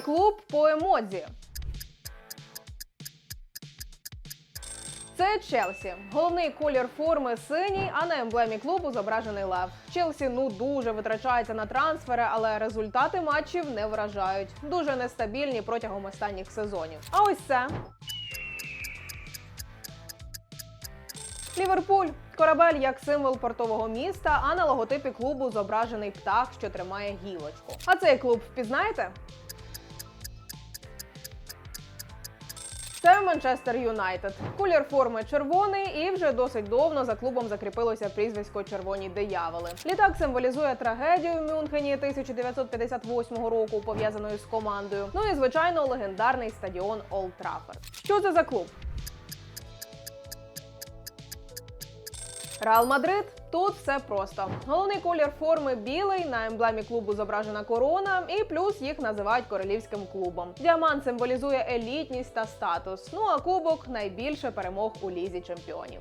Клуб по емодзі. Це Челсі. Головний колір форми синій, а на емблемі клубу зображений лев. Челсі ну дуже витрачається на трансфери, але результати матчів не вражають. Дуже нестабільні протягом останніх сезонів. А ось це. Ліверпуль корабель як символ портового міста, а на логотипі клубу зображений птах, що тримає гілочку. А цей клуб впізнаєте? Це Манчестер Юнайтед. Колір форми червоний, і вже досить довно за клубом закріпилося прізвисько Червоні дияволи. Літак символізує трагедію в Мюнхені 1958 року, пов'язаної з командою. Ну і звичайно легендарний стадіон Олд Траффорд. Що це за клуб? Реал Мадрид тут все просто. Головний колір форми білий, на емблемі клубу зображена корона, і плюс їх називають королівським клубом. Діамант символізує елітність та статус. Ну а кубок найбільше перемог у лізі чемпіонів.